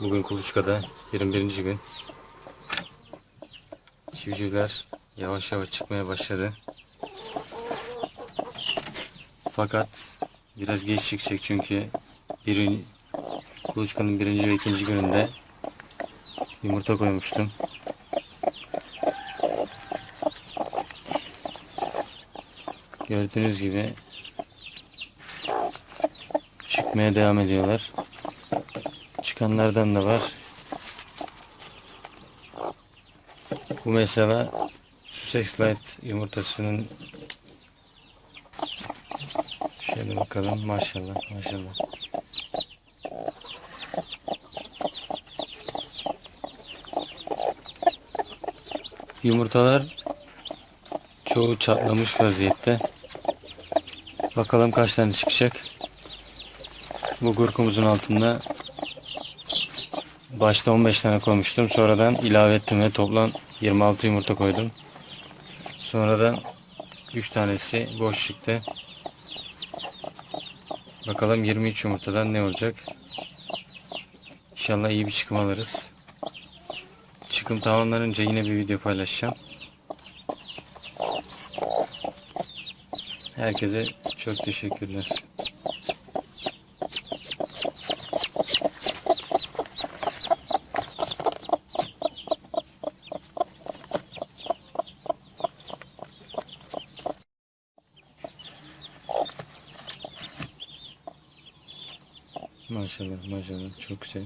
Bugün Kuluçka'da 21. gün. Civcivler yavaş yavaş çıkmaya başladı. Fakat biraz geç çıkacak çünkü birin, Kuluçka'nın birinci ve ikinci gününde yumurta koymuştum. Gördüğünüz gibi çıkmaya devam ediyorlar. Çıkanlardan da var. Bu mesela Sussex Light yumurtasının şöyle bakalım maşallah maşallah. Yumurtalar çoğu çatlamış vaziyette. Bakalım kaç tane çıkacak. Bu gurkumuzun altında başta 15 tane koymuştum. Sonradan ilave ettim ve toplam 26 yumurta koydum. Sonradan 3 tanesi boş çıktı. Bakalım 23 yumurtadan ne olacak. İnşallah iyi bir çıkım alırız. Çıkım tamamlanınca yine bir video paylaşacağım. Herkese çok teşekkürler. Maşallah maşallah çok güzel.